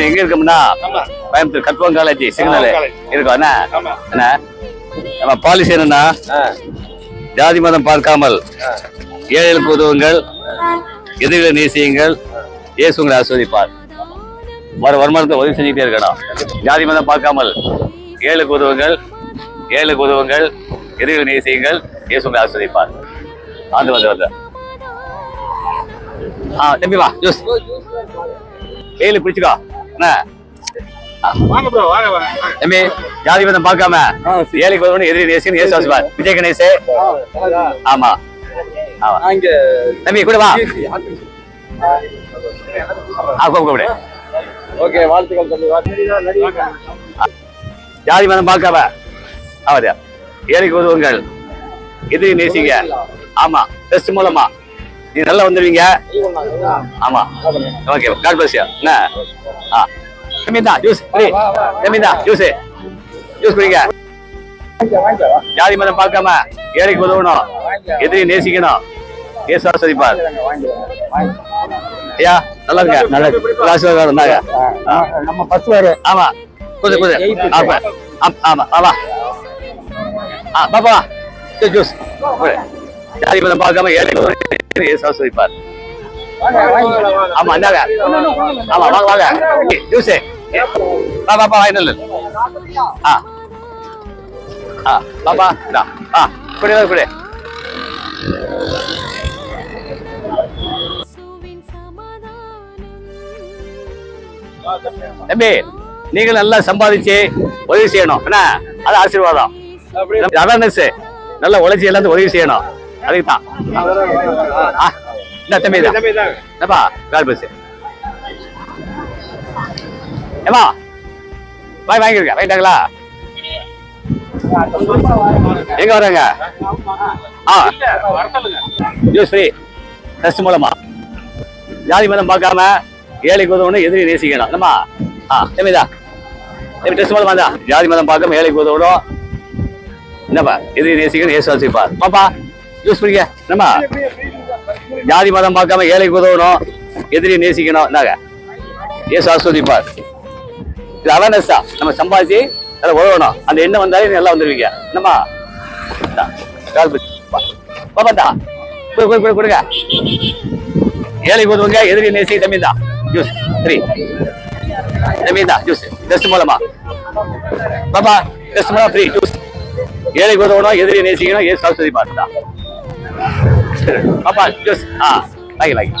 இப்ப எங்க இருக்கோம்னா கோயம்புத்தூர் கற்பகம் காலேஜ் சிக்னல். இருக்கோம் என்ன? நம்ம பாலிசி என்னன்னா ஜாதி மதம் பார்க்காமல் ஏழைகளுக்கு உதவுங்கள் எதிரிகளை நேசியுங்கள் இயேசு உங்களை ஆஸ்வதிப்பார் வர வருமானத்தை உதவி செஞ்சுக்கிட்டே இருக்கணும். ஜாதி மதம் பார்க்காமல் ஏழுக்கு உதவுங்கள் ஏழுக்கு உதவுங்கள் எதிரிகளை நேசியுங்கள் இயேசு உங்களை ஆஸ்வதிப்பார் வந்து வந்து வந்து ஆ தம்பி வா ஜூஸ். ஏழு குடிச்சுக்கோ தம்பி ஜாதி பார்க்காம? ஏழைக்கு உதவணும் எதிரி நேசிக்கணும் இயேசு ஆஸ்வதிப்பார் விஜய் கணேஷ் ஆமா. தம்பி கூட வா. ஆ கூப்பிடு ஓகே வாழ்த்துக்கள் தம்பி வாழ்த்துக்கள். ஜாதி மதம் பார்க்காம? அவரு ஏழைக்கு உதவுங்கள் எதிரி நேசிங்க. ஆமா டெஸ்ட் மூலமா. நீ நல்லா வந்துடுவீங்க ஆமா. ஓகே காட் பிளஸ் யூ என்ன? ஆ. தம்பிதா ஜூஸ் தம்பிதா ஜூஸ் ஜூஸ் குடிங்க. ஜாதி மதம் பார்க்காம ஏழைக்கு உதவணும். எதிரி நேசிக்கணும். ஏசு ஆஸ்வதிப்பார் ஐயா நல்லா இருங்க. நல்லா ஆசீர்வாதம் இருந்தாங்க. நம்ம ஃபர்ஸ்ட் வர ஆமா. குது குது. ஆமா. ஆம்- ஆமா. ஆ பாப்பா ஜூஸ். ஜாதி மதம் பார்க்காம ஏழை இயேசு ஆஸ்வதிப்பார் ஆமா இந்தாங்க. ஆமா வாங்க வாங்க. ஜூஸ் வா பாப்பா வாங்க ஆ. ஆ பாப்பா இந்தா. ஆ சுவின் சமாதானம் தம்பி நீங்கள் நல்லா சம்பாதிச்சு உதவி செய்யணும். என்ன? அது ஆசீர்வாதம். அவேர்னஸ் நல்லா உழைச்சி எல்லாத்தையும் உதவி செய்யணும். அதுக்கு தான் இந்த தம்பி தான் என்னப்பா கால் பஸ் ஏமா பாய் வாங்கிருக்க வாங்கிட்டாங்களா எங்க வராங்க ஆ ஜூஸ் ஃப்ரீ டெஸ்ட் மூலமா ஜாதி மதம் பார்க்காம ஏழைக்கு உதவணும் எதிரி நேசிக்கணும் என்னம்மா ஆ தம்பிதா தம்பி டெஸ்ட் மூலமா தான் ஜாதி மதம் பார்க்காம ஏழைக்கு உதவணும் என்னப்பா எதிரி நேசிக்கணும் ஏசு வாசிப்பார் பாப்பா ஜூஸ் பண்ணிக்க நம்ம ஜாதி மதம் பார்க்காம ஏழைக்கு உதவணும் எதிரி நேசிக்கணும். என்னங்க ஏசு ஆஸ்வதிப்பார். இது அவேர்னஸ் தான். நம்ம சம்பாதிச்சு நல்லா உதவணும். அந்த எண்ணம் வந்தாலே நல்லா வந்துருவீங்க. என்னம்மா? இந்தா, கால் பிடி. வா. பாப்பாத்தா கொடுங்க. ஏழை உதவுங்க எதிரி நேசி தம்பி தான். ஜூஸ் சரி தம்பி தான் ஜூஸ் டெஸ்ட் மூலமா. பாப்பா டெஸ்ட் மூலமா ஃப்ரீ ஜூஸ் ஏழை உதவணும் எதிரி நேசிக்கணும். ஏசு ஆஸ்வதிப்பார். தான் பாப்பா ஜூஸ் ஆ வாங்கி வாங்கி